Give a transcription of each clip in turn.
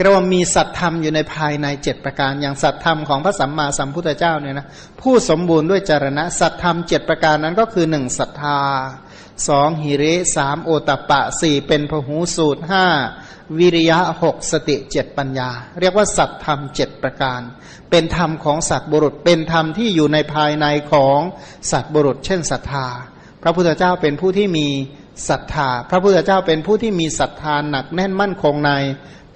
เรียกว่ามีสัตธรรมอยู่ในภายในเจ็ดประการ อย่างสัตธรรมของพระสัมมาสัมพุทธเจ้าเนี่ยนะผู้สมบูรณ์ด้วยจารณะ สัตธรรมเจ็ดประการนั้นก็คือหนึ่งศรัทธาสองหิริสามโอตปะสี่เป็นพหูสูตรห้าวิริยะหกสติเจ็ดปัญญา เรียกว่าสัตธรรมเจ็ดประการ เป็นธรรมของสัตว์บุรุษ เป็นธรรมที่อยู่ในภายในของสัตว์บุรุษ เช่นศรัทธา พระพุทธเจ้าเป็นผู้ที่มีศรัทธา พระพุทธเจ้าเป็นผู้ที่มีศรัทธาหนักแน่นมั่นคงใน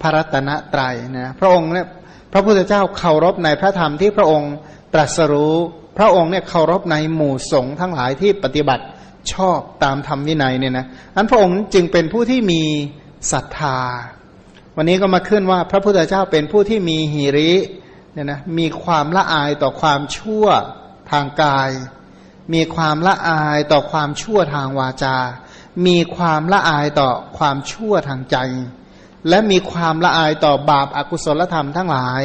พระรัตนตรัยนะพระองค์เนี่ยพระพุทธเจ้าเคารพในพระธรรมที่พระองค์ตรัสรู้ พระองค์เนี่ยเคารพในหมู่สงฆ์ทั้งหลายที่ปฏิบัติชอบตามธรรมวินัยเนี่ยนะอันพระองค์จึงเป็นผู้ที่มีศรัทธา วันนี้ก็มาขึ้นว่าพระพุทธเจ้าเป็นผู้ที่มีหิริเนี่ยนะมีความละอายต่อความชั่วทางกาย มีความละอายต่อความชั่วทางวาจา มีความละอายต่อความชั่วทางใจ และมีความละอายต่อบาปอากุศลธรรมทั้งหลาย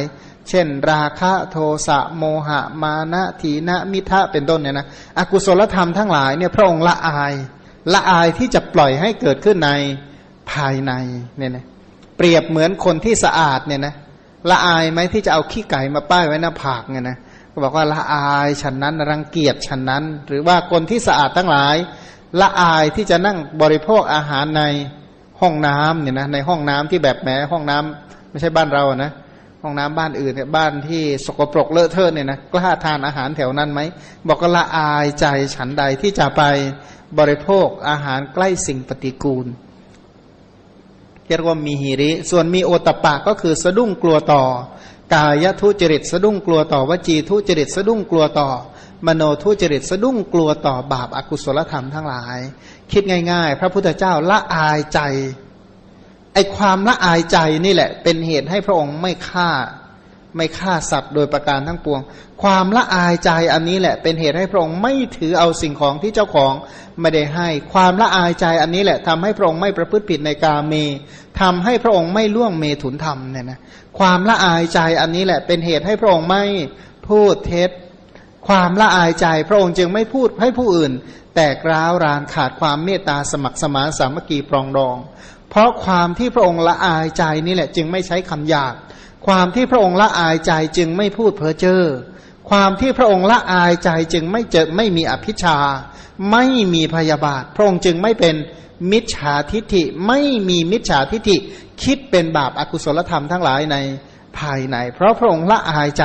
เช่น ราคะโทสะโมหะ มานะทีนะมิทะเป็นต้นเนี่ยนะอกุศลธรรมทั้งหลายเนี่ยพระองค์ละอายละอายที่จะปล่อยให้เกิดขึ้นในภายในเนี่ยนะเปรียบเหมือนคนที่สะอาดเนี่ยนะละอายไหมที่จะเอาขี้ไก่มาป้ายไว้หน้าผากเนี่ยนะก็บอกว่าละอายฉันนั้นรังเกียจฉันนั้น หรือว่าคนที่สะอาดทั้งหลาย ละอายที่จะนั่งบริโภคอาหารใน ห้องน้ำเนี่ยนะในห้องน้ำที่แบบแหมห้องน้ำไม่ใช่บ้านเราอะนะห้องน้ำบ้านอื่นเนี่ยบ้านที่สกปรกเลอะเทอะเนี่ยนะกล้าทานอาหารแถวนั้นไหมบอกก็ละอายใจฉันใดที่จะไปบริโภคอาหารใกล้สิ่งปฏิกูลเรียกว่ามีหิริ ส่วนมีโอตปะก็คือสะดุ้งกลัวต่อ กายทุจริตสะดุ้งกลัวต่อวจีทุจริตสะดุ้งกลัวต่อ มโนทุจริตสะดุ้งกลัวต่อบาปอากุศลธรรมทั้งหลาย คิดง่ายๆ พระพุทธเจ้าละอายใจ ไอความละอายใจนี่แหละ เป็นเหตุให้พระองค์ไม่ฆ่า ไม่ฆ่าสัตว์โดยประการทั้งปวง ความละอายใจอันนี้แหละ เป็นเหตุให้พระองค์ไม่ถือเอาสิ่งของที่เจ้าของไม่ได้ให้ ความละอายใจอันนี้แหละทำให้พระองค์ไม่ประพฤติผิดในกาเมทำให้พระองค์ไม่ล่วงเมถุนธรรมเนี่ยนะความละอายใจอันนี้แหละ เป็นเหตุให้พระองค์ไม่พูดเท็จความละอายใจ พระองค์จึงไม่พูดให้ผู้อื่น แตกร้าวรานขาดความเมตตาสมัครสมานสามัคคีปรองดอง เพราะความที่พระองค์ละอายใจนี่แหละจึงไม่ใช้คำหยาบความที่พระองค์ละอายใจจึงไม่พูดเพ้อเจ้อความที่พระองค์ละอายใจจึงไม่เจอไม่มีอภิชา ไม่มีพยาบาท พระองค์จึงไม่เป็นมิจฉาทิฐิไม่มีมิจฉาทิฐิคิดเป็นบาปอากุศลธรรมทั้งหลายในภายใน เพราะพระองค์ละอายใจ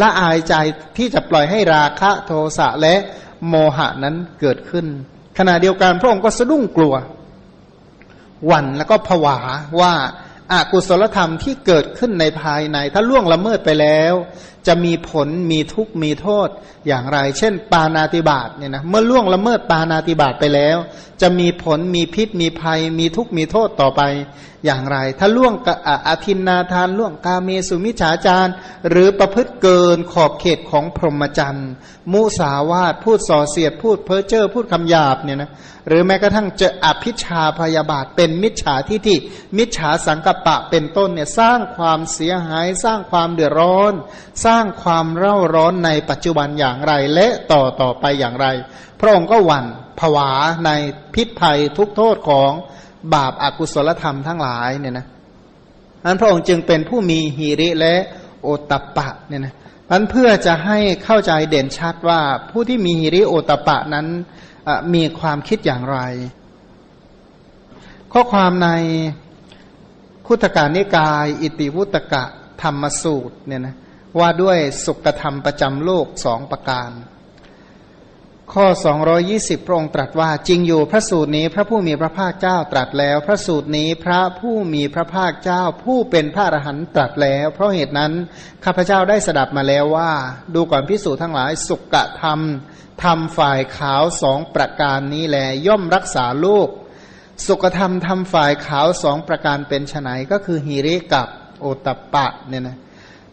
ละอายใจที่จะปล่อยให้ราคะโทสะและ โมหะนั้นเกิดขึ้น ขณะเดียวกันพระองค์ก็สะดุ้งกลัวหวั่นแล้วก็ผวาว่าอากุศลธรรมที่เกิดขึ้นในภายใน ถ้าล่วงละเมิดไปแล้ว จะมีผลมีทุกข์มีโทษอย่างไร เช่น ปานาติบาตเนี่ยนะเมื่อล่วงละเมิดปานาติบาตไปแล้ว จะมีผลมีพิษมีภัย มีทุกข์มีโทษต่อไปอย่างไร ถ้าล่วงอาทินนาทานล่วงกาเมสุมิฉาจารหรือประพฤติเกินขอบเขตของพรหมจรรย์มุสาวาทพูดส่อเสียดพูดเพ้อเจ้อพูดคำหยาบเนี่ยนะหรือแม้กระทั่งจะอภิชาพยาบาทเป็นมิจฉาทิฏฐิมิจฉาสังกปะเป็นต้นเนี่ยสร้างความเสียหายสร้างความเดือดร้อนสร้างางความเร่าร้อนในปัจจุบันอย่างไร และต่อต่อไปอย่างไร พระองค์ก็หวั่นผวาในพิษภัยทุกโทษของบาปอากุศลธรรมทั้งหลายเนี่ยนะนั้นพระองค์จึงเป็นผู้มีหีริและโอตปะเนี่ยนะนั้นเพื่อจะให้เข้าใจเด่นชัดว่าผู้ที่มีหิริโอตปะนั้นมีความคิดอย่างไร ข้อความในคุตการนิกาย อิติวุตกะธรรมสูตรเนี่ยนะ ว่าด้วยสุขธรรมประจำโลกสองประการ ข้อ 220 พระองค์ตรัสว่าจริงอยู่พระสูตรนี้พระผู้มีพระภาคเจ้าตรัสแล้ว พระสูตรนี้พระผู้มีพระภาคเจ้าผู้เป็นพระอรหันต์ตรัสแล้ว เพราะเหตุนั้นข้าพเจ้าได้สดับมาแล้วว่า ดูก่อนพิสูจน์ทั้งหลายสุขธรรมทำฝ่ายขาวสองประการนี้แลย่อมรักษาโลกสุขธรรมทำฝ่ายขาวสองประการเป็นไนก็คือฮิริกับโอตปะเนี่ยนะ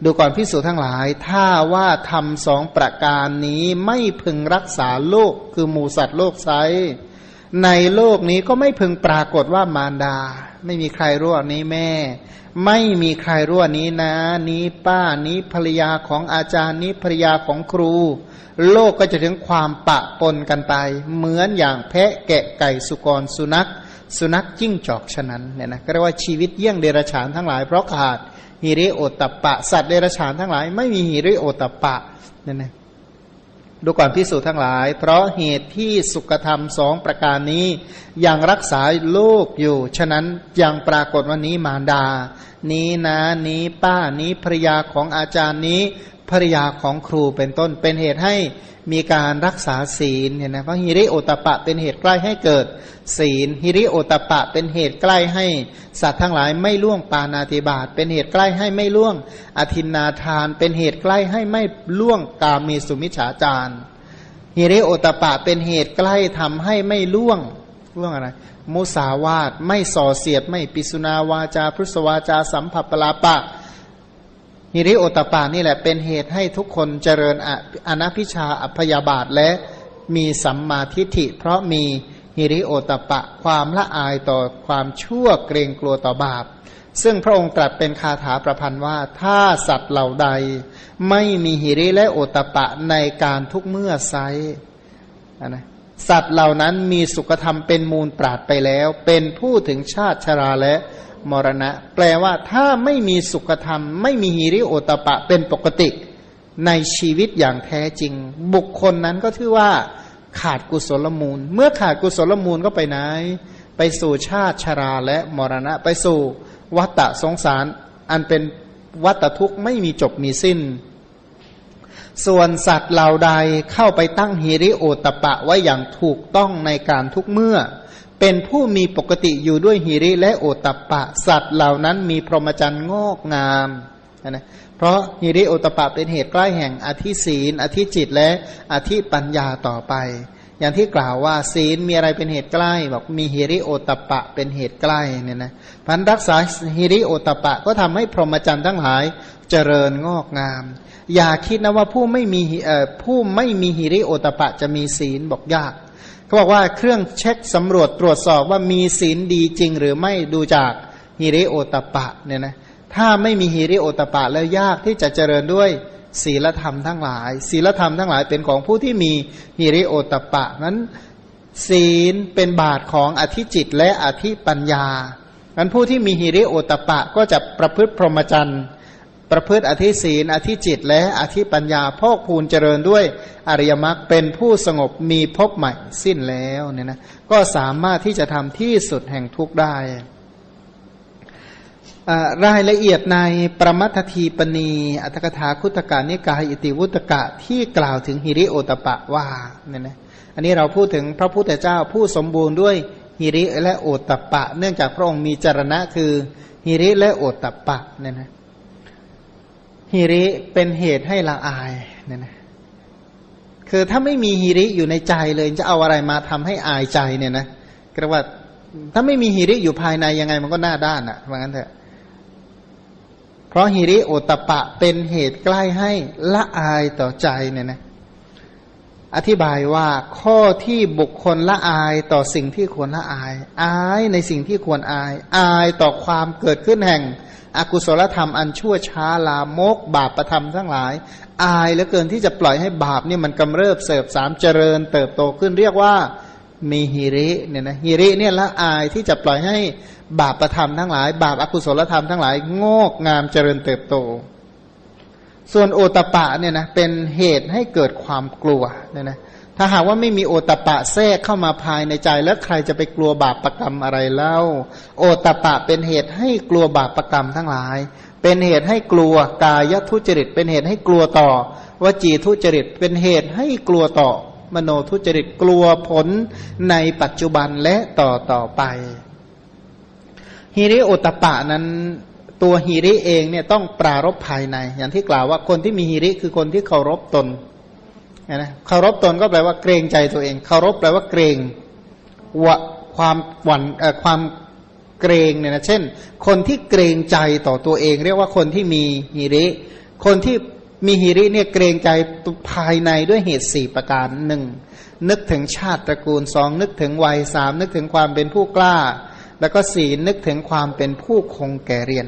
ดูก่อนพิสูจทั้งหลาย ถ้าว่าทำสองประการนี้ไม่พึงรักษาโลกคือหมูสัตว์โลกไซในโลกนี้ก็ไม่พึงปรากฏว่ามารดา ไม่มีใครรู้นี้แม่ ไม่มีใครรู้นี้นะ นี้ป้านี้ภรรยาของอาจารย์นี้ภรรยาของครู โลกก็จะถึงความปะปนกันไป เหมือนอย่างแพะแกะไก่สุกรสุนัข สุนัขจิ้งจอกฉะนั้นเนี่ยนะก็เรียกว่าชีวิตเยี่ยงเดรัจฉานทั้งหลายเพราะขาด ฮิริโอตตปปะ สัตว์เดรัจฉานทั้งหลาย ไม่มีฮิริโอตตปปะนี่ยนะดูก่อนพิสูจน์ทั้งหลาย เพราะเหตุที่สุขธรรมสองประการนี้ยังรักษาโลกอยู่ ฉะนั้นยังปรากฏว่านี้มารดา นี้นะนี้ป้านี้ภรยาของอาจารย์นี้ภรยาของครูเป็นต้นเป็นเหตุให้ มีการรักษาศีลเนี่ยนะเพราะฮิริโอตปะเป็นเหตุใกล้ให้เกิดศีลฮิริโอตปะเป็นเหตุใกล้ให้สัตว์ทั้งหลายไม่ล่วงปานาติบาตเป็นเหตุใกล้ให้ไม่ล่วงอธินนาทาน เป็นเหตุใกล้ให้ไม่ล่วงกามีสุมิฉาจารฮิริโอตปะเป็นเหตุใกล้ทำให้ไม่ล่วงล่วงอะไรมุสาวาตไม่ส่อเสียดไม่ปิสุนาวาจาพุสวาจาสัมผัสปลาปะ ฮิริโอตปานี่แหละเป็นเหตุให้ทุกคนเจริญอนัพิชาอัพยาบาทและมีสัมมาทิฏฐิ เพราะมีฮิริโอตปะ ความละอายต่อความชั่วเกรงกลัวต่อบาป ซึ่งพระองค์ตรัสเป็นคาถาประพันธ์ว่า ถ้าสัตว์เหล่าใด ไม่มีหิริและโอตปะในการทุกเมื่อไซนะสัตว์เหล่านั้นมีสุขธรรมเป็นมูลปราดไปแล้ว เป็นผู้ถึงชาติชราและ มรณะ แปลว่าถ้าไม่มีสุขธรรม ไม่มีหิริโอตปะเป็นปกติ ในชีวิตอย่างแท้จริง บุคคลนั้นก็ชื่อว่า ขาดกุศลมูล เมื่อขาดกุศลมูลก็ไปไหน ไปสู่ชาติชราและมรณะ ไปสู่วัฏสงสาร อันเป็นวัฏทุกข์ไม่มีจบมีสิ้น ส่วนสัตว์เหล่าใดเข้าไปตั้งฮิริโอตปะไว้อย่างถูกต้องในการทุกเมื่อ เป็นผู้มีปกติอยู่ด้วยหิริและโอตัปปะ สัตว์เหล่านั้นมีพรหมจรรย์งอกงามนะเพราะหิริโอตปะเป็นเหตุใกล้แห่งอธิศีล อธิจิตและอธิปัญญาต่อไป อย่างที่กล่าวว่าศีลมีอะไรเป็นเหตุใกล้ บอกมีหิริโอตปะเป็นเหตุใกล้เนี่ยนะพันรักษาหิริโอตปะก็ทำให้พรหมจรรย์ทั้งหลายเจริญงอกงาม อย่าคิดนะว่าผู้ไม่มีผู้ไม่มีหิริโอตปะจะมีศีลบอกยาก เขาบอกว่าเครื่องเช็คสำรวจตรวจสอบว่ามีศีลดีจริงหรือไม่ดูจากฮิริโอตปะเนี่ยนะถ้าไม่มีฮิริโอตปะแล้วยากที่จะเจริญด้วยศีลธรรมทั้งหลาย ศีลธรรมทั้งหลายเป็นของผู้ที่มีฮิริโอตปะนั้นศีลเป็นบาทของอธิจิตและอธิปัญญานั้นผู้ที่มีฮิริโอตปะก็จะประพฤติพรหมจรรย์ ประพฤติอธิศีลอธิจิตและอธิปัญญาพอกพูนเจริญด้วยอริยมรรคเป็นผู้สงบมีพบใหม่สิ้นแล้วเนี่ยนะก็สามารถที่จะทำที่สุดแห่งทุกได้รายละเอียดในประมัททีปณี อัตถกถาคุตกานิกายอิติวุตกะที่กล่าวถึงฮิริโอตปะว่าเนี่ยนะอันนี้เราพูดถึงพระพุทธเจ้าผู้สมบูรณ์ด้วยฮิริและโอตปะ เนื่องจากพระองค์มีจรณะคือฮิริและโอตปะเนี่ยนะ ฮิริเป็นเหตุให้ละอายเนี่ยนะคือถ้าไม่มีฮิริอยู่ในใจเลยจะเอาอะไรมาทำให้อายใจเนี่ยนะกระว่าถ้าไม่มีฮิริอยู่ภายในยังไงมันก็หน้าด้านอะ่ะว่างั้นเถอะ เพราะฮิริโอตปะเป็นเหตุใกล้ให้ละอายต่อใจเนี่ยนะอธิบายว่าข้อที่บุคคลละอายต่อสิ่งที่ควรละอาย อายในสิ่งที่ควรอาย อายต่อความเกิดขึ้นแห่ง อกุศลธรรมอันชั่วช้าลามก บาปประธรรมทั้งหลาย อายเหลือเกินที่จะปล่อยให้บาปนี่มันกำเริบเสบสามเจริญ เติบโตขึ้นเรียกว่ามีฮิริเนี่ยนะฮิริเนี่ยละอายที่จะปล่อยให้บาปประธรรมทั้งหลาย บาปอกุศลธรรมทั้งหลายงอกงามเจริญเติบโต ส่วนโอตปะเนี่ยนะเป็นเหตุให้เกิดความกลัวเนี่ยนะ ถ้าหากว่าไม่มีโอตปะแทรกเข้ามาภายในใจแล้วใครจะไปกลัวบาปประกรรมอะไรเล่า โอตปะเป็นเหตุให้กลัวบาปประกรรมทั้งหลาย เป็นเหตุให้กลัวกายทุจริต เป็นเหตุให้กลัวต่อวจีทุจริต เป็นเหตุให้กลัวต่อมโนทุจริตกลัวผลในปัจจุบันและต่อต่อไปฮิริโอตปะนั้นตัวฮิริเองเนี่ยต้องปรารบภายใน อย่างที่กล่าวว่าคนที่มีฮิริคือคนที่เคารพตน นะเคารพตนก็แปลว่าเกรงใจตัวเองเคารพแปลว่าเกรงวะความหวั่นความเกรงเนี่ยนะเช่น คนที่เกรงใจต่อตัวเอง เรียกว่าคนที่มีฮิริ คนที่มีฮิริเนี่ยเกรงใจภายในด้วยเหตุสี่ประการหนึ่งนึกถึงชาติตระกูลสองนึกถึงวัยสามนึกถึงความเป็นผู้กล้า แล้วก็สี่นึกถึงความเป็นผู้คงแก่เรียน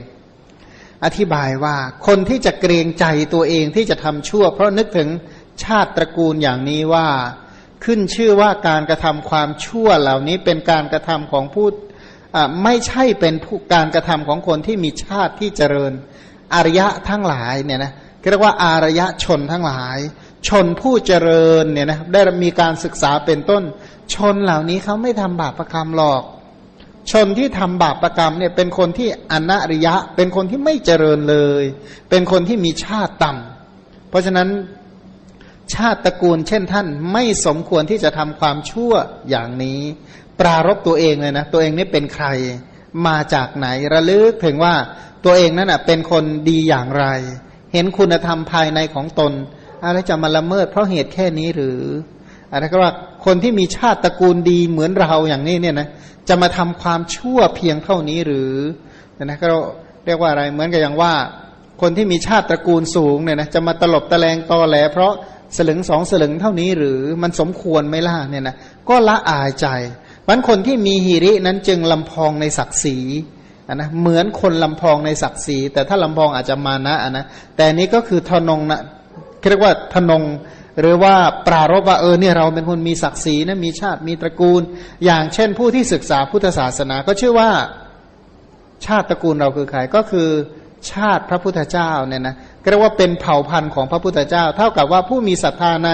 อธิบายว่าคนที่จะเกรงใจตัวเองที่จะทำชั่ว เพราะนึกถึง ชาติตระกูลอย่างนี้ว่า ขึ้นชื่อว่าการกระทำความชั่วเหล่านี้เป็นการกระทำของผู้ไม่ใช่เป็นผู้การกระทำของคนที่มีชาติที่เจริญอารยะทั้งหลายเนี่ยนะเรียกว่าอารยะชนทั้งหลาย ชนผู้เจริญเนี่ยนะได้มีการศึกษาเป็นต้น ชนเหล่านี้เขาไม่ทำบาปประกรรมหรอก ชนที่ทำบาปประกรรมเนี่ยเป็นคนที่อนาริยะ เป็นคนที่ไม่เจริญเลย เป็นคนที่มีชาติต่ำเพราะฉะนั้น ชาติตระกูลเช่นท่านไม่สมควรที่จะทำความชั่วอย่างนี้ ปรารบตัวเองเลยนะ ตัวเองนี่เป็นใคร มาจากไหนระลึกถึงว่าตัวเองนั่นนะเป็นคนดีอย่างไร เห็นคุณธรรมภายในของตน อะไรจะมาละเมิดเพราะเหตุแค่นี้หรืออะไรก็ว่าคนที่มีชาติตระกูลดีเหมือนเราอย่างนี้เนี่ยนะจะมาทำความชั่วเพียงเท่านี้หรือนะก็เรียกว่าอะไรเหมือนกับอย่างว่า คนที่มีชาติตระกูลสูงเนี่ยนะจะมาตลบตะแลงตอแหล เพราะ สลึงสองสลึงเท่านี้หรือมันสมควรไหมล่ะเนี่ยนะก็ละอายใจวันคนที่มีหิรินั้นจึงลำพองในศักดิ์ศรีนะเหมือนคนลำพองในศักดิ์ศรีแต่ถ้าลำพองอาจจะมานะนะแต่นี้ก็คือทนงนะเรียกว่าทนงหรือว่าปรารบว่าเออเนี่ยเราเป็นคนมีศักดิ์ศรีนะมีชาติมีตระกูล อย่างเช่นผู้ที่ศึกษาพุทธศาสนาก็ชื่อว่าชาติตระกูลเราคือใครก็คือชาติพระพุทธเจ้าเนี่ยนะ เรียกว่าเป็นเผ่าพันธุ์ของพระพุทธเจ้า เท่ากับว่าผู้มีศรัทธาใน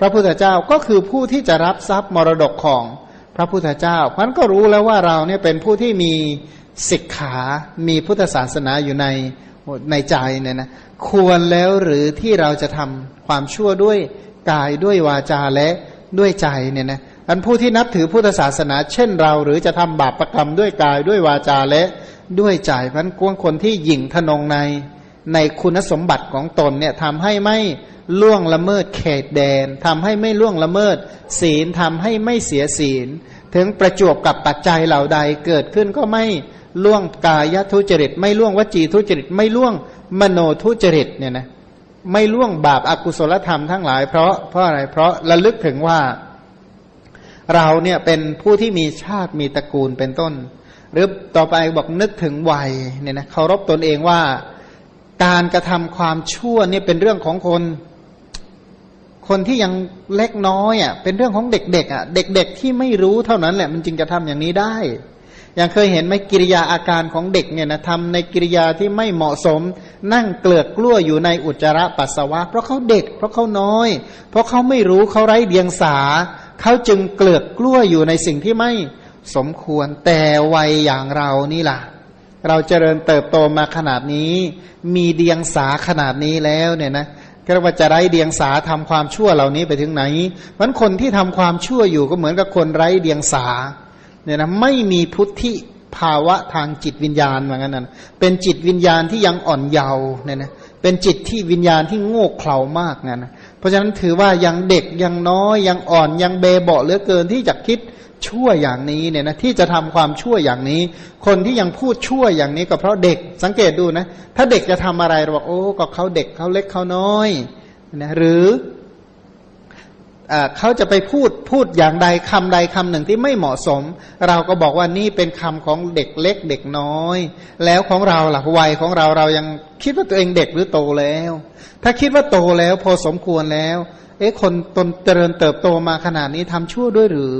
พระพุทธเจ้าก็คือผู้ที่จะรับทรัพย์มรดกของพระพุทธเจ้าพันก็รู้แล้วว่าเราเนี่ยเป็นผู้ที่มีศิกขา มีพุทธศาสนาอยู่ในในใจเนี่ยนะควรแล้วหรือที่เราจะทำความชั่วด้วยกายด้วยวาจาและด้วยใจเนี่ยนะอันผู้ที่นับถือพุทธศาสนา เช่นเรา หรือจะทำบาปประกรรมด้วยกายด้วยวาจาและด้วยใจพราะนั้นคนที่หยิ่งทนงใน ในคุณสมบัติของตนเนี่ยทำให้ไม่ล่วงละเมิดเขตแดนทำให้ไม่ล่วงละเมิด ศีลทำให้ไม่เสียศีล ถึงประจวบกับปัจจัยเหล่าใดเกิดขึ้นก็ไม่ล่วงกายทุจริต ไม่ล่วงวจีทุจริต ไม่ล่วงมโนทุจริตเนี่ยนะไม่ล่วงบาปอากุศลธรรมทั้งหลายเพราะเพราะอะไรเพราะระลึกถึงว่า เราเนี่ยเป็นผู้ที่มีชาติมีตระกูลเป็นต้น หรือต่อไปบอกนึกถึงวัยเนี่ยนะเคารพตนเองว่า การกระทำความชั่วเนี่ยเป็นเรื่องของคน คนที่ยังเล็กน้อยอะเป็นเรื่องของเด็กๆอะเด็ก ๆ ที่ไม่รู้เท่านั้นแหละมันจึงจะทำอย่างนี้ได้ อย่างเคยเห็นไหมกิริยาอาการของเด็กเนี่ยนะทำในกิริยาที่ไม่เหมาะสม นั่งเกลือกกลั้วอยู่ในอุจจาระปัสสาวะ เพราะเขาเด็ก เพราะเขาน้อย เพราะเขาไม่รู้เขาไร้เดียงสาเขาจึงเกลือกกลั้วอยู่ในสิ่งที่ไม่สมควรแต่วัยอย่างเรานี่ล่ะ เราเจริญเติบโตมาขนาดนี้ มีเดียงสาขนาดนี้แล้วเนี่ยนะก็ว่าจะไร้เดียงสาทำความชั่วเหล่านี้ไปถึงไหนมันคนที่ทำความชั่วอยู่ก็เหมือนกับคนไร้เดียงสาเนี่ยนะไม่มีพุทธิภาวะทางจิตวิญญาณเหมือนกันนะเป็นจิตวิญญาณที่ยังอ่อนเยาว์เนี่ยนะเป็นจิตที่วิญญาณที่โง่เขลามากนะเพราะฉะนั้นถือว่ายังเด็กยังน้อยยังอ่อนยังเบเบาเหลือเกินที่จะคิด ชั่วอย่างนี้เนี่ยนะที่จะทำความชั่วอย่างนี้ คนที่ยังพูดชั่วอย่างนี้ก็เพราะเด็กสังเกตดูนะ ถ้าเด็กจะทำอะไรเราบอกโอ้ก็เขาเด็กเขาเล็กเขาน้อยนะหรือเขาจะไปพูดพูดอย่างใดคำใดคำหนึ่งที่ไม่เหมาะสม เราก็บอกว่านี่เป็นคำของเด็กเล็กเด็กน้อย แล้วของเราหลักวัยของเราเรายังคิดว่าตัวเองเด็กหรือโตแล้ว ถ้าคิดว่าโตแล้วพอสมควรแล้ว เอ๊ะคนตนเจริญเติบโตมาขนาดนี้ทำชั่วด้วยหรือ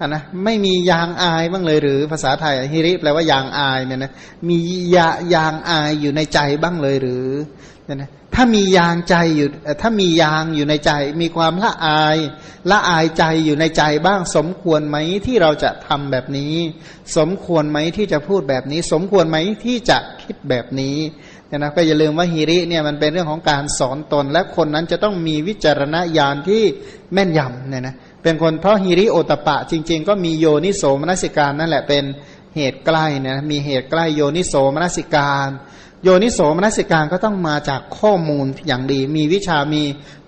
อะนะไม่มียางอายบ้างเลยหรือภาษาไทยฮิริแปลว่ายางอายเนี่ยนะมียายางอายอยู่ในใจบ้างเลยหรือเนี่ยนะถ้ามียางใจอยู่ถ้ามียางอยู่ในใจ มีความละอายละอายใจอยู่ในใจบ้าง สมควรไหมที่เราจะทำแบบนี้ สมควรไหมที่จะพูดแบบนี้ สมควรไหมที่จะคิดแบบนี้เนี่ยนะก็อย่าลืมว่าฮิริเนี่ยมันเป็นเรื่องของการสอนตน และคนนั้นจะต้องมีวิจารณญาณที่แม่นยำเนี่ยนะ เป็นคนเพราะฮิริโอตปะจริง ๆ ก็มีโยนิโสมนสิการนั่นแหละเป็นเหตุใกล้นี่ยมีเหตุใกล้โยนิโสมนสิการ โยนิโสมนสิการก็ต้องมาจากข้อมูลอย่างดี มีวิชามี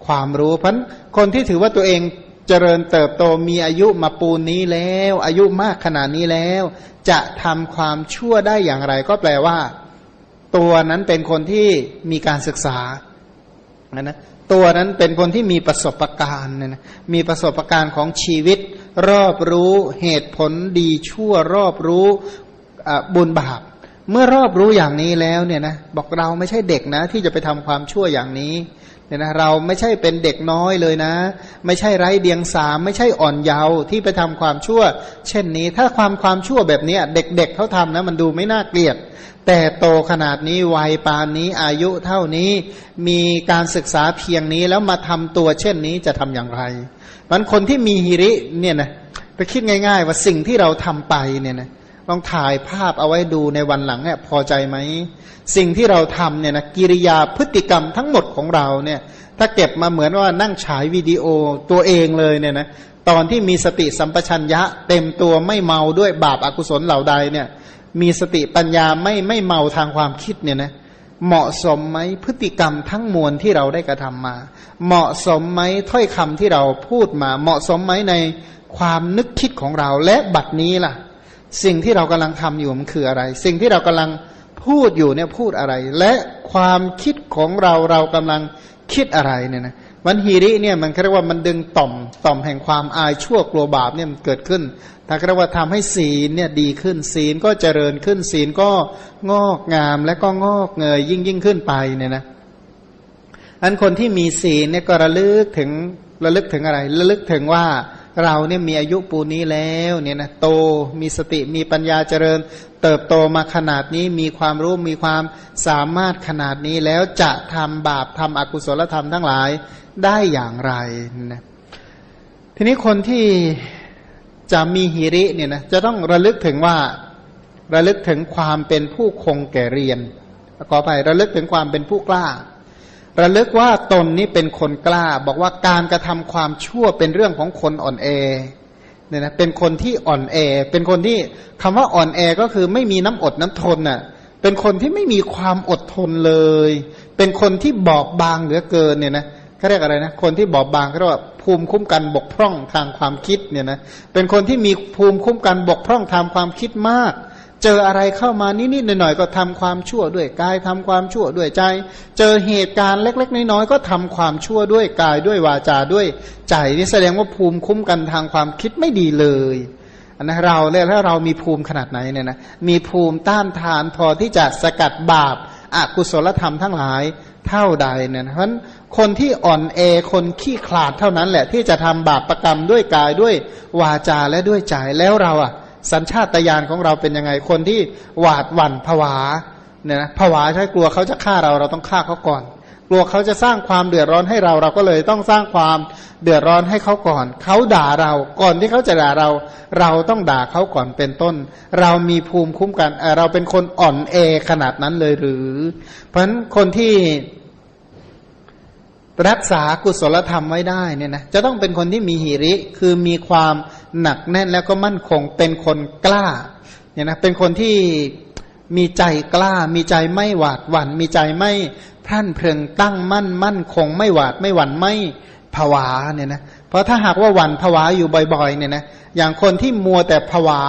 ความรู้เพราะคนที่ถือว่าตัวเองเจริญเติบโตมีอายุมาปูนนี้แล้ว อายุมากขนาดนี้แล้ว จะทำความชั่วได้อย่างไร ก็แปลว่า ตัวนั้นเป็นคนที่มีการศึกษานะ ตัวนั้นเป็นคนที่มีประสบการณ์เนี่ยนะมีประสบการณ์ของชีวิต รอบรู้เหตุผลดีชั่วรอบรู้บุญบาปเมื่อรอบรู้อย่างนี้แล้วเนี่ยนะบอกเราไม่ใช่เด็กนะที่จะไปทำความชั่วอย่างนี้ เนี่ยนะเราไม่ใช่เป็นเด็กน้อยเลยนะ ไม่ใช่ไร้เดียงสาไม่ใช่อ่อนเยาว์ที่ไปทำความชั่ว เช่นนี้ถ้าความความชั่วแบบนี้เด็กๆเเขาทำนะมันดูไม่น่าเกลียด แต่โตขนาดนี้วัยปานนี้อายุเท่านี้มีการศึกษาเพียงนี้แล้วมาทำตัวเช่นนี้จะทำอย่างไรมันคนที่มีฮิริเนี่ยนะไปคิดง่าย ๆ ว่าสิ่งที่เราทำไปเนี่ยนะ ลองถ่ายภาพเอาไว้ดูในวันหลังเนี่ยพอใจไหม สิ่งที่เราทำเนี่ยนะกิริยาพฤติกรรมทั้งหมดของเราเนี่ยถ้าเก็บมาเหมือนว่านั่งฉายวิดีโอตัวเองเลยเนี่ยนะตอนที่มีสติสัมปชัญญะ เต็มตัวไม่เมาด้วยบาปอากุศลเหล่าใดเนี่ยมีสติปัญญาไม่ไม่เมาทางความคิดเนี่ยนะเหมาะสมไหมพฤติกรรมทั้งมวลที่เราได้กระทำมา เหมาะสมไหมถ้อยคำที่เราพูดมา เหมาะสมไหมในความนึกคิดของเราและบัดนี้ล่ะ สิ่งที่เรากำลังทำอยู่มันคืออะไร สิ่งที่เรากำลังพูดอยู่เนี่ยพูดอะไร และความคิดของเราเรากำลังคิดอะไรเนี่ยนะมันฮีริเนี่ยมันเรียกว่ามันดึงต่อมต่อมแห่งความอายชั่วกลัวบาปเนี่ยมันเกิดขึ้นถ้าเรียกว่าทำให้ศีลเนี่ยดีขึ้นศีลก็เจริญขึ้นศีลก็งอกงามและก็งอกเงยยิ่งยิ่งขึ้นไปเนี่ยนะอันคนที่มีศีลเนี่ยก็ระลึกถึงระลึกถึงอะไร ระลึกถึงว่า เราเนี่ยมีอายุปูนี้แล้วเนี่ยนะโตมีสติมีปัญญาเจริญ เติบโตมาขนาดนี้มีความรู้มีความสามารถขนาดนี้แล้วจะทำบาปทำอกุศลธรรมทั้งหลายได้อย่างไรนะทีนี้คนที่จะมีหิริเนี่ยนะจะต้องระลึกถึงว่าระลึกถึงความเป็นผู้คงแก่เรียนขอไประลึกถึงความเป็นผู้กล้า ระลึกว่าตนนี้เป็นคนกล้า บอกว่าการกระทำความชั่วเป็นเรื่องของคนอ่อนแอเนี่ยนะเป็นคนที่อ่อนแอ เป็นคนที่คำว่าอ่อนแอก็คือไม่มีน้ำอดน้ำทนน่ะเป็นคนที่ไม่มีความอดทนเลย เป็นคนที่บอบบางเหลือเกินเนี่ยนะเขาเรียกอะไรนะคนที่บอบบางเขาเรียกว่าภูมิคุ้มกันบกพร่องทางความคิดเนี่ยนะเป็นคนที่มีภูมิคุ้มกันบกพร่องทางความคิดมาก เจออะไรเข้ามานิดๆหน่อยๆก็ทำความชั่วด้วยกายทำความชั่วด้วยใจ เจอเหตุการณ์เล็ก ๆ น้อยๆก็ทำความชั่วด้วยกายด้วยวาจาด้วยใจนี่แสดงว่าภูมิคุ้มกันทางความคิดไม่ดีเลยอันนะเราเนี่ยถ้าเรามีภูมิขนาดไหนเนี่ยนะมีภูมิต้านทานพอที่จะสกัดบาปอากุศลธรรมทั้งหลายเท่าใดเนี่ยเพราะคนที่อ่อนเอคนขี้ขลาดเท่านั้นแหละที่จะทำบาปประกรรมด้วยกายด้วยวาจาและด้วยใจแล้วเราอะ สัญชาตญาณของเราเป็นยังไง คนที่หวาดหวั่นผวาเนี่ยนะผวาใช่กลัวเขาจะฆ่าเราเราต้องฆ่าเขาก่อน กลัวเขาจะสร้างความเดือดร้อนให้เราเราก็เลยต้องสร้างความเดือดร้อนให้เขาก่อน เขาด่าเราก่อนที่เขาจะด่าเรา เราต้องด่าเขาก่อนเป็นต้น เรามีภูมิคุ้มกันเราเป็นคนอ่อนเอขนาดนั้นเลยหรือ เพราะฉะนั้นคนที่รักษากุศลธรรมไว้ได้เนี่ยนะจะต้องเป็นคนที่มีหิริคือมีความ หนักแน่นแล้วก็มั่นคงเป็นคนกล้าเนี่ยนะเป็นคนที่มีใจกล้า มีใจไม่หวาดหวัน่นมีใจไม่พรั่นเพลิงตั้งมั่นมั่นคงไม่หวาดไม่หวั่นไม่ผวาเนี่ยนะเพราะถ้าหากว่าหวั่นผวาอยู่บ่อยๆเนี่ยนะอย่างคนที่มัวแต่ผวา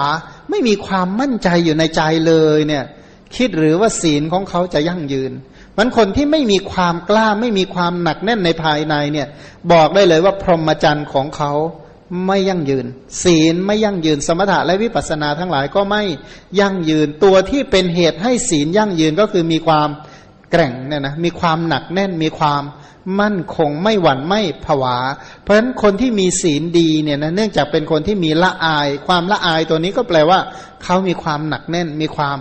ไม่มีความมั่นใจอยู่ในใจเลยเนี่ยคิดหรือว่าศีลของเขาจะยั่งยืนมันคนที่ไม่มีความกล้าไม่มีความหนักแน่นในภายในเนี่ย บอกได้เลยว่าพรหมจรรย์ของเขา ไม่ยั่งยืน ศีลไม่ยั่งยืน สมถะและวิปัสสนาทั้งหลายก็ไม่ยั่งยืน ตัวที่เป็นเหตุให้ศีลยั่งยืนก็คือมีความแกร่งเนี่ยนะมีความหนักแน่นมีความมั่นคงไม่หวั่นไม่ผวา เพราะฉะนั้นคนที่มีศีลดีเนี่ยนะเนื่องจากเป็นคนที่มีละอาย ความละอายตัวนี้ก็แปลว่า เขามีความหนักแน่นมีความ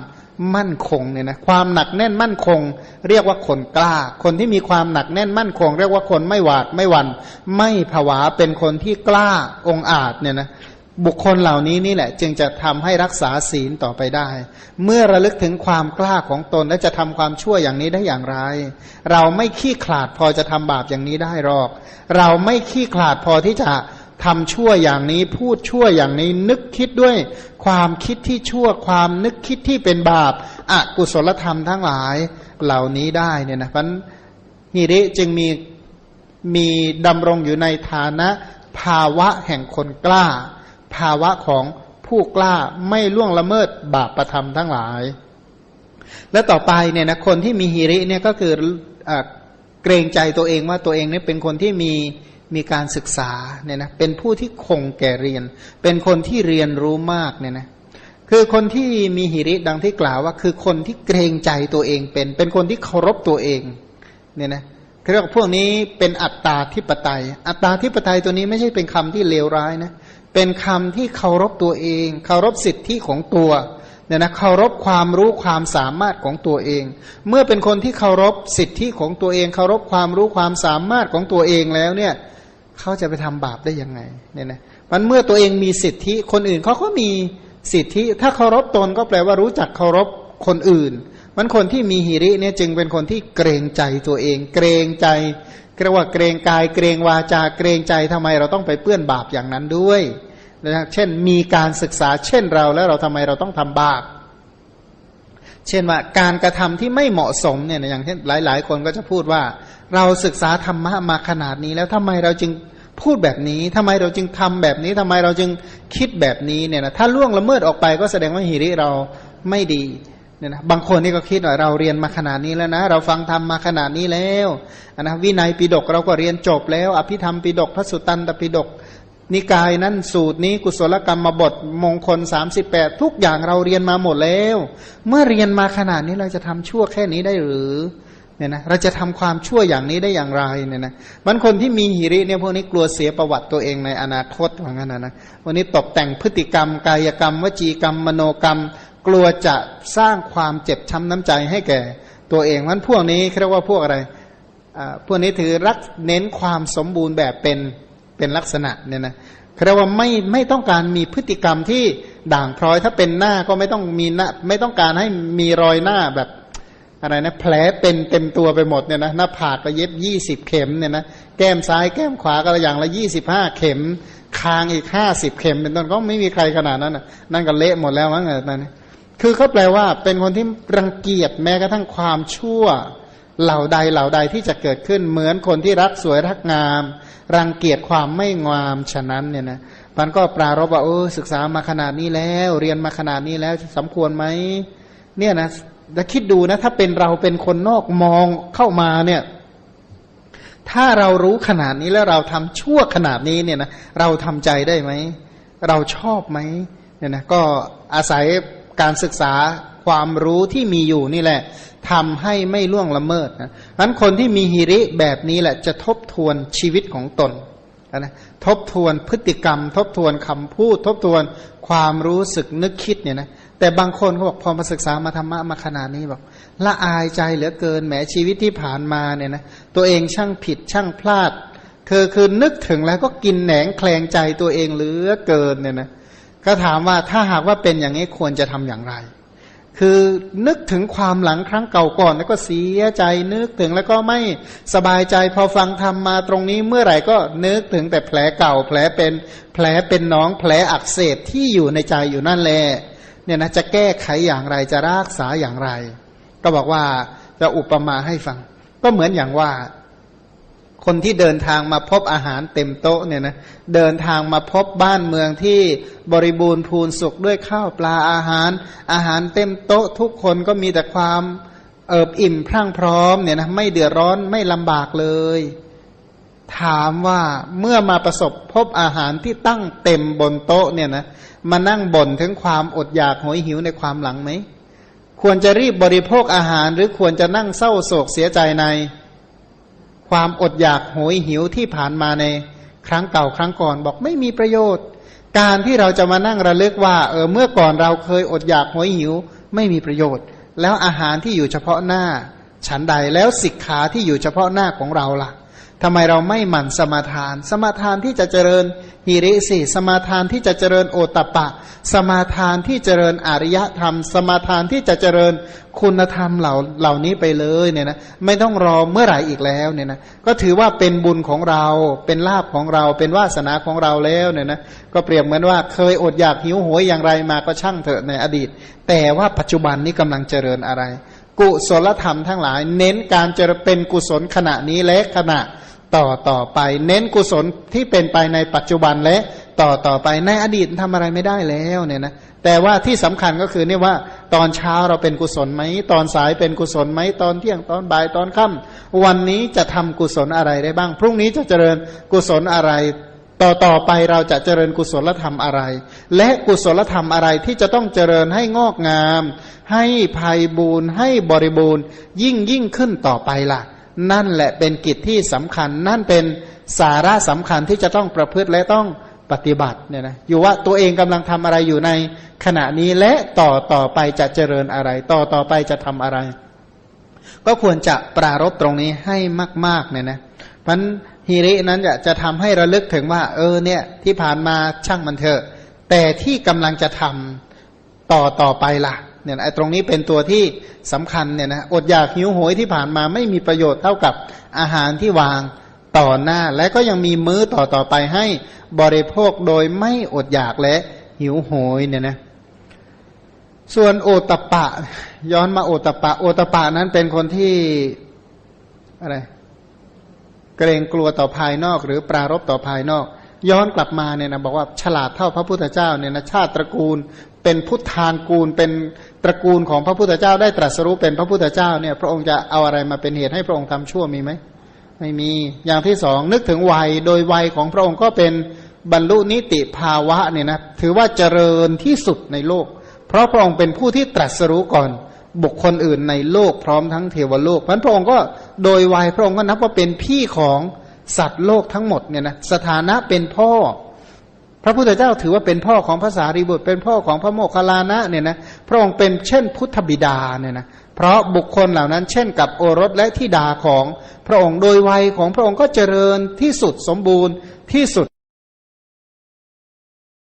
มั่นคงเนี่ยนะความหนักแน่นมั่นคง เรียกว่าคนกล้า คนที่มีความหนักแน่นมั่นคง เรียกว่าคนไม่หวาดไม่หวัน่นไม่ผวาเป็นคนที่กล้าองอาจเนี่ยนะบุคคลเหล่านี้นี่แหละ จึงจะทำให้รักษาศีลต่อไปได้ เมื่อระลึกถึงความกล้าของตนและจะทำความชั่วอย่างนี้ได้อย่างไร เราไม่ขี้ขลาดพอจะทำบาปอย่างนี้ได้หรอก เราไม่ขี้ขลาดพอที่จะ ทำชั่วอย่างนี้พูดชั่วอย่างนี้นึกคิดด้วย ความคิดที่ชั่วความนึกคิดที่เป็นบาปอากุศลธรรมทั้งหลายเหล่านี้ได้เนี่ยนะเพราะฮิริจึงมีมีดำรงอยู่ในฐานะภาวะแห่งคนกล้า ภาวะของผู้กล้าไม่ล่วงละเมิดบาปประธรรมทั้งหลาย และต่อไปเนี่ยนะคนที่มีฮิริเนี่ยก็คืออเกรงใจตัวเองว่าตัวเองเนี่ยเป็นคนที่มี มีการศึกษาเนี่ยนะเป็นผู้ที่คงแก่เรียน เป็นคนที่เรียนรู้มากเนี่ยนะคือคนที่มีหิริดังที่กล่าวว่า คือคนที่เกรงใจตัวเองเป็น เป็นคนที่เคารพตัวเองเนี่ยนะเรียกว่าพวกนี้เป็นอัตตาธิปไตย อัตตาธิปไตยตัวนี้ไม่ใช่เป็นคำที่เลวร้ายนะเป็นคำที่เคารพตัวเอง เคารพสิทธิของตัวเนี่ยนะเคารพความรู้ความสามารถของตัวเอง เมื่อเป็นคนที่เคารพสิทธิของตัวเอง เคารพความรู้ความสามารถของตัวเองแล้วเนี่ย เขาจะไปทำบาปได้ยังไงเนี่ยนะมันเมื่อตัวเองมีสิทธิคนอื่นเขาก็มีสิทธิ ถ้าเคารพตนก็แปลว่ารู้จักเคารพคนอื่น มันคนที่มีหิริเนี่ยจึงเป็นคนที่เกรงใจตัวเอง เกรงใจเรียกว่าเกรงกายเกรงวาจาเกรงใจทำไมเราต้องไปเปื้อนบาปอย่างนั้นด้วยนะเช่นมีการศึกษาเช่นเราแล้วเราทำไมเราต้องทำบาปเช่นว่าการกระทำที่ไม่เหมาะสมเนี่ยอย่างเช่นหลาย ๆ คนก็จะพูดว่า เราศึกษาธรรมะมาขนาดนี้ แล้วทำไมเราจึงพูดแบบนี้ทำไมเราจึงทำแบบนี้ทำไมเราจึงคิดแบบนี้เนี่ยนะถ้าล่วงละเมิดออกไปก็แสดงว่าหิริเราไม่ดีเนี่ยนะบางคนนี่ก็คิดว่าเราเรียนมาขนาดนี้แล้วนะ เราฟังธรรมมาขนาดนี้แล้วนะวินัยปิดกเราก็เรียนจบแล้ว อภิธรรมปิดกพระสุตตันตปิดกนิกายนั้นสูตรนี้กุศลกรรมมาบทมงคล 38 ทุกอย่างเราเรียนมาหมดแล้ว เมื่อเรียนมาขนาดนี้เราจะทำชั่วแค่นี้ได้หรือ เนี่ยนะเราจะทำความชั่วอย่างนี้ได้อย่างไรเนี่ยนะมันคนที่มีหิริเนี่ยพวกนี้กลัวเสียประวัติตัวเองในอนาคตว่างั้นนะนะวันนี้ตกแต่งพฤติกรรม กายกรรม วจีกรรม มโนกรรม กลัวจะสร้างความเจ็บช้าน้ำใจให้แก่ตัวเองมันพวกนี้เรียกว่าพวกอะไรพวกนี้ถือรักเน้นความสมบูรณ์แบบเป็นเป็นลักษณะเนี่ยนะเรียกว่าไม่ไม่ต้องการมีพฤติกรรมที่ด่างพร้อยถ้าเป็นหน้าก็ไม่ต้องมีหน้าไม่ต้องการให้มีรอยหน้าแบบ อะไรนะแผลเป็นเต็มตัวไปหมดเนี่ยนะหน้าผากก็เย็บยี่สิบเข็มเนี่ยนะแก้มซ้ายแก้มขวาก็อย่างละยี่สิบห้าเข็ม คางอีกห้าสิบเข็ม เป็นต้นก็ไม่มีใครขนาดนั้นนะนั่นก็เละหมดแล้วมั้งเออตอนนี้คือเขาแปลว่าเป็นคนที่รังเกียจแม้กระทั่งความชั่วเหล่าใดเหล่าใดที่จะเกิดขึ้นเหมือนคนที่รักสวยรักงาม รังเกียจความไม่งามฉะนั้นเนี่ยนะมันก็ปรารบว่าเออศึกษามาขนาดนี้แล้ว เรียนมาขนาดนี้แล้วสมควรไหมเนี่ยนะ แล้วคิดดูนะ ถ้าเป็นเราเป็นคนนอกมองเข้ามาเนี่ย ถ้าเรารู้ขนาดนี้แล้วเราทำชั่วขนาดนี้เนี่ยนะเราทำใจได้ไหม เราชอบไหมเนี่ยนะก็อาศัยการศึกษาความรู้ที่มีอยู่นี่แหละทำให้ไม่ล่วงละเมิดนะนั้นคนที่มีฮิริแบบนี้แหละ จะทบทวนชีวิตของตนนะทบทวนพฤติกรรม ทบทวนคำพูด ทบทวนความรู้สึกนึกคิดเนี่ยนะ แต่บางคนเขาบอกพอมาศึกษามาธรรมะมาขนาดนี้บอกละอายใจเหลือเกินแหมชีวิตที่ผ่านมาเนี่ยนะตัวเองช่างผิดช่างพลาดคือคือนึกถึงแล้วก็กินแหนงแคลงใจตัวเองเหลือเกินเนี่ยนะก็ถามว่าถ้าหากว่าเป็นอย่างนี้ควรจะทำอย่างไร คือนึกถึงความหลังครั้งเก่าก่อนแล้วก็เสียใจนึกถึงแล้วก็ไม่สบายใจพอฟังทำมาตรงนี้เมื่อไหร่ก็นึกถึงแต่แผลเก่าแผลเป็นแผลเป็นน้องแผลอักเสบที่อยู่ในใจอยู่นั่นแหละ เนี่ยนะจะแก้ไขอย่างไรจะรักษาอย่างไร ก็บอกว่าจะอุปมาให้ฟัง ก็เหมือนอย่างว่า คนที่เดินทางมาพบอาหารเต็มโต๊ะเนี่ยนะเดินทางมาพบบ้านเมืองที่บริบูรณ์พูนสุขด้วยข้าวปลาอาหาร อาหารเต็มโต๊ะ ทุกคนก็มีแต่ความเอิบอิ่มพรั่งพร้อมเนี่ยนะไม่เดือดร้อนไม่ลำบากเลย ถามว่าเมื่อมาประสบพบอาหารที่ตั้งเต็มบนโต๊ะเนี่ยนะ มานั่งบ่นถึงความอดอยากหอยหิวในความหลังไหม ควรจะรีบบริโภคอาหาร หรือควรจะนั่งเศร้าโศกเสียใจใน ความอดอยากหอยหิวที่ผ่านมาในครั้งเก่าครั้งก่อนบอกไม่มีประโยชน์ การที่เราจะมานั่งระลึกว่าเออเมื่อก่อนเราเคยอดอยากหอยหิว ไม่มีประโยชน์ แล้วอาหารที่อยู่เฉพาะหน้า ฉันใดแล้วสิกขาที่อยู่เฉพาะหน้าของเราล่ะ ทำไมเราไม่หมั่นสมาทาน สมาทานที่จะเจริญฮิริสิสมาทานที่จะเจริญโอตปะ สมาทานที่เจริญอริยธรรม สมาทานที่จะเจริญคุณธรรมเหล่าเหล่านี้ไปเลยเนี่ยนะไม่ต้องรอเมื่อไหร่อีกแล้วเนี่ยนะก็ถือว่าเป็นบุญของเราเป็นลาภของเราเป็นวาสนาของเราแล้วเนี่ยนะก็เปรียบเหมือนว่าเคยอดอยากหิวโหยอย่างไรมาก็ช่างเถอะในอดีต แต่ว่าปัจจุบันนี้กำลังเจริญอะไร กุศลธรรมทั้งหลาย เน้นการเจริญเป็นกุศลขณะนี้และขณะ ต่อต่อไป เน้นกุศลที่เป็นไปในปัจจุบันและต่อต่อไปในอดีตทำอะไรไม่ได้แล้วเนี่ยนะแต่ว่าที่สำคัญก็คือเนี่ยว่า ตอนเช้าเราเป็นกุศลไหมตอนสายเป็นกุศลไหมตอนเที่ยงตอนบ่ายตอนค่ำวันนี้จะทำกุศลอะไรได้บ้าง พรุ่งนี้จะเจริญกุศลอะไร ต่อต่อไปเราจะเจริญกุศลธรรมอะไร และกุศลธรรมอะไรที่จะต้องเจริญให้งอกงาม ให้ภัยบูรณ์ให้บริบูรณ์ยิ่งยิ่งขึ้นต่อไปล่ะ นั่นแหละเป็นกิจที่สำคัญ นั่นเป็นสาระสำคัญที่จะต้องประพฤติและต้องปฏิบัติเนี่ยนะอยู่ว่าตัวเองกำลังทำอะไรอยู่ในขณะนี้และต่อต่อไปจะเจริญอะไร ต่อต่อไปจะทำอะไร ก็ควรจะปรารบตรงนี้ให้มาก ๆเนี่ยนะเพราะฮิรินั้นจะจะทำให้ระลึกถึงว่า เออเนี่ย ที่ผ่านมาช่างมันเถอะ แต่ที่กำลังจะทำต่อต่อไปล่ะ เนี่ยไอ้ตรงนี้เป็นตัวที่สำคัญเนี่ยนะอดอยากหิวโหยที่ผ่านมาไม่มีประโยชน์เท่ากับอาหารที่วางต่อหน้า และก็ยังมีมื้อต่อต่อไปให้บริโภคโดยไม่อดอยากและหิวโหยเนี่ยนะส่วนโอตปปะย้อนมาโอตปปะ โอตปะนั้นเป็นคนที่อะไรเกรงกลัวต่อภายนอก หรือปรารบต่อภายนอก ย้อนกลับมาเนี่ยนะบอกว่าฉลาดเท่าพระพุทธเจ้าเนี่ยนะชาติตระกูล เป็นพุทธานกูล เป็นตระกูลของพระพุทธเจ้าได้ตรัสรู้เป็นพระพุทธเจ้าเนี่ย พระองค์จะเอาอะไรมาเป็นเหตุให้พระองค์ทำชั่วมีไหมไม่มีอย่างที่สองนึกถึงวัยโดยวัยของพระองค์ก็เป็นบรรลุนิติภาวะเนี่ยนะถือว่าเจริญที่สุดในโลก เพราะพระองค์เป็นผู้ที่ตรัสรู้ก่อน บุคคลอื่นในโลกพร้อมทั้งเทวโลกเพราะพระองค์ก็โดยวัยพระองค์ก็นับว่าเป็นพี่ของ สัตว์โลกทั้งหมดเนี่ยนะสถานะเป็นพ่อ พระพุทธเจ้าถือว่าเป็นพ่อของภาษารีบุตร เป็นพ่อของพระโมคคัลลานะเนี่ยนะพระองค์เป็นเช่นพุทธบิดาเนี่ยนะเพราะบุคคลเหล่านั้นเช่นกับโอรสและธิดาของพระองค์โดยวัยของพระองค์ก็เจริญที่สุดสมบูรณ์ที่สุด